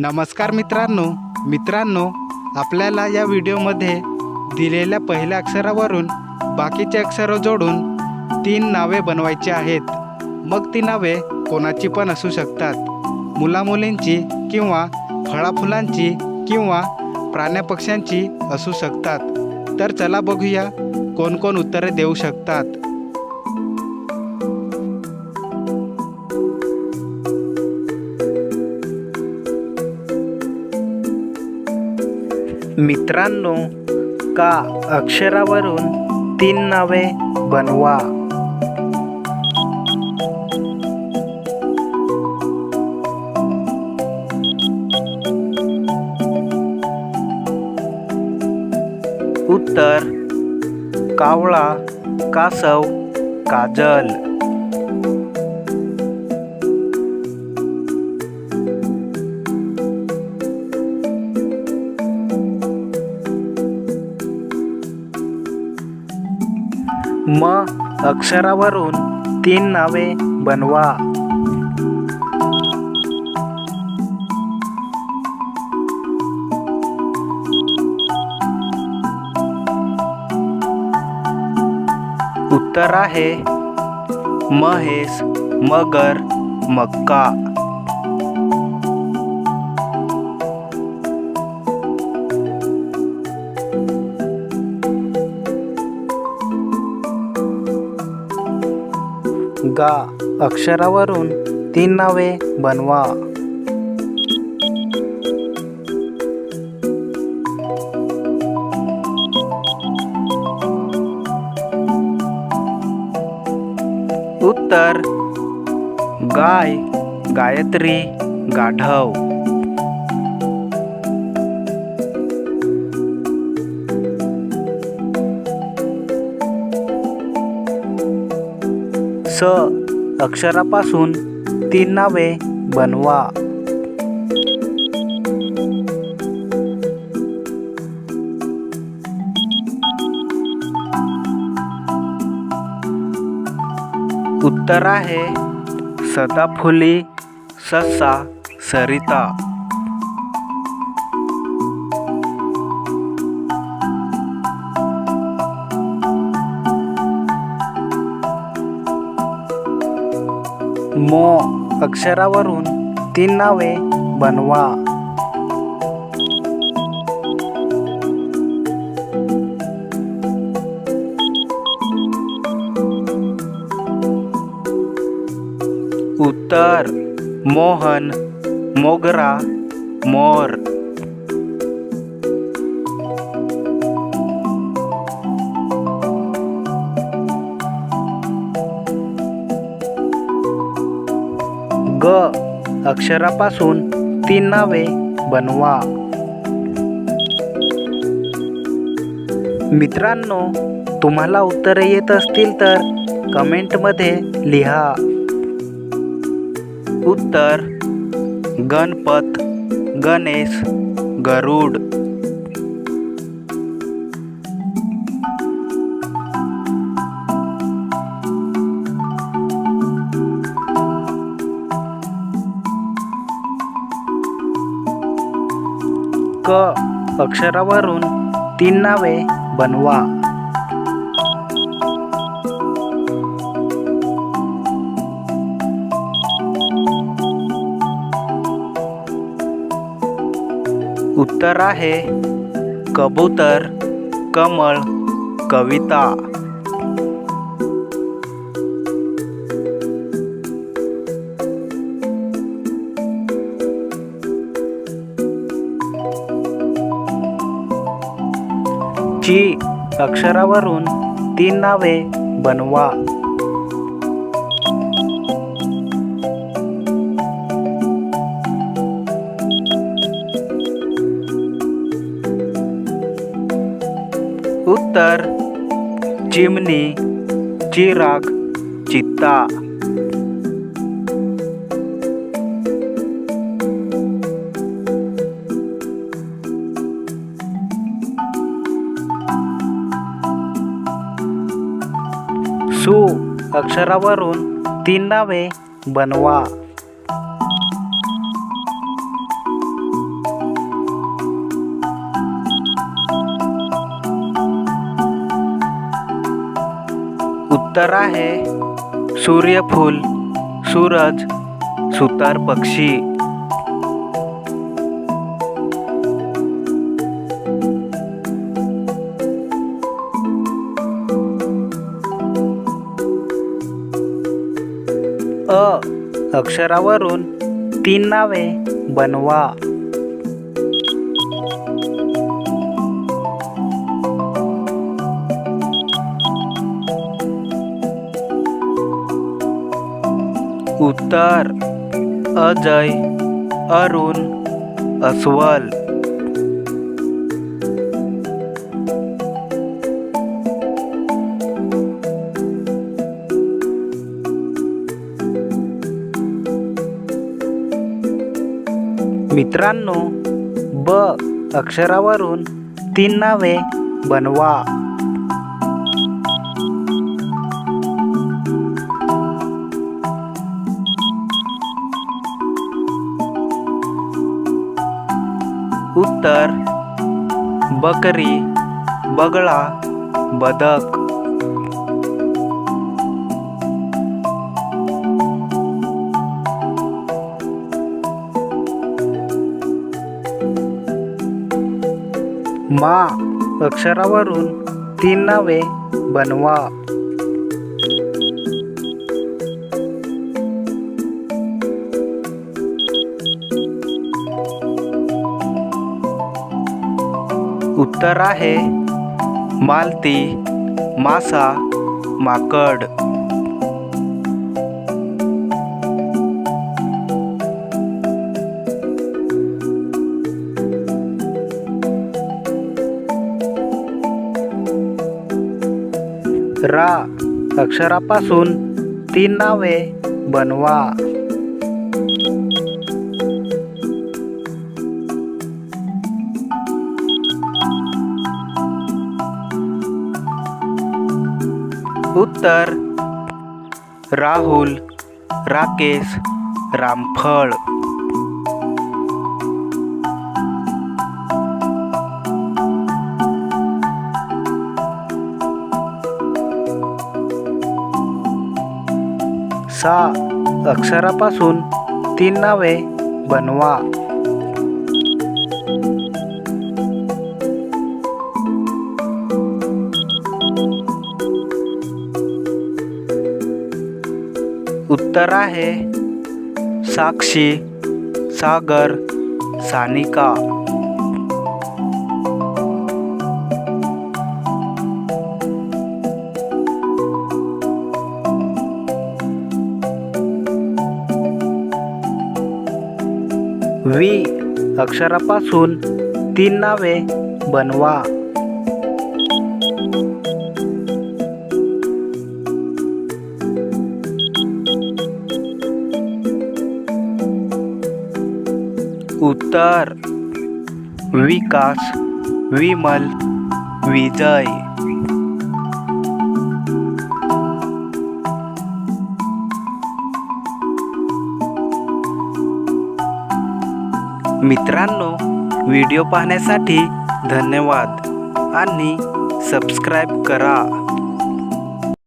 नमस्कार मित्रांनो. मित्रांनो आपल्याला या व्हिडिओमध्ये दिलेल्या पहिल्या अक्षरावरून बाकीचे अक्षरं जोडून तीन नावे बनवायची आहेत. मग ती नावे कोणाची पण असू शकतात. मुलामुलींची किंवा फळाफुलांची किंवा प्राण्यापक्ष्यांची असू शकतात. तर चला बघूया कोण कोण उत्तरे देऊ शकतात. मित्रांनो का अक्षरावरून तीन नावे बनवा? उत्तर कावळा कासव काजल. म अक्षरावरून तीन नावे बनवा. उत्तर आहे महेश मगर मक्का. गा. अक्षरावरून तीन नावे बनवा. उत्तर. गाय गायत्री गाढव. स अक्षरापासून तीन नावे बनवा. उत्तर आहे सदाफुली ससा सरिता. मो अक्षरावरून तीन नावे बनवा. उत्तर मोहन मोगरा मोर. अक्षरापासून तीन नावे बनवा. मित्रांनो तुम्हाला उत्तरे येत असतील तर कमेंटमध्ये लिहा. उत्तर गणपत गणेश गरुड. क अक्षरावरून तीन नावे बनवा. उत्तर आहे कबूतर कमळ कविता. ची अक्षरावरून तीन नावे बनवा. उत्तर चिमणी चिराग चित्ता. अक्षरावरून तीन नावे बनवा. उत्तर आहे सूर्यफूल सूरज सुतार पक्षी. अक्षरावरून तीन नावे बनवा. उत्तर अजय अरुण अस्वल. मित्रांनो ब अक्षरावरून तीन नावे बनवा. उत्तर बकरी बगळा बदक. मा अक्षरावरून तीन नावे बनवा. उत्तर आहे मालती मासा माकड. रा अक्षरापासून तीन नावे बनवा. उत्तर राहुल राकेश रामफळ. सा अक्षरापासून तीन नावे बनवा. उत्तर आहे साक्षी सागर सानिका. वी अक्षरापासून तीन नावे बनवा. उत्तर. विकास. विमल. विजय. मित्रांनो व्हिडिओ पाहण्यासाठी धन्यवाद आणि सबस्क्राईब करा.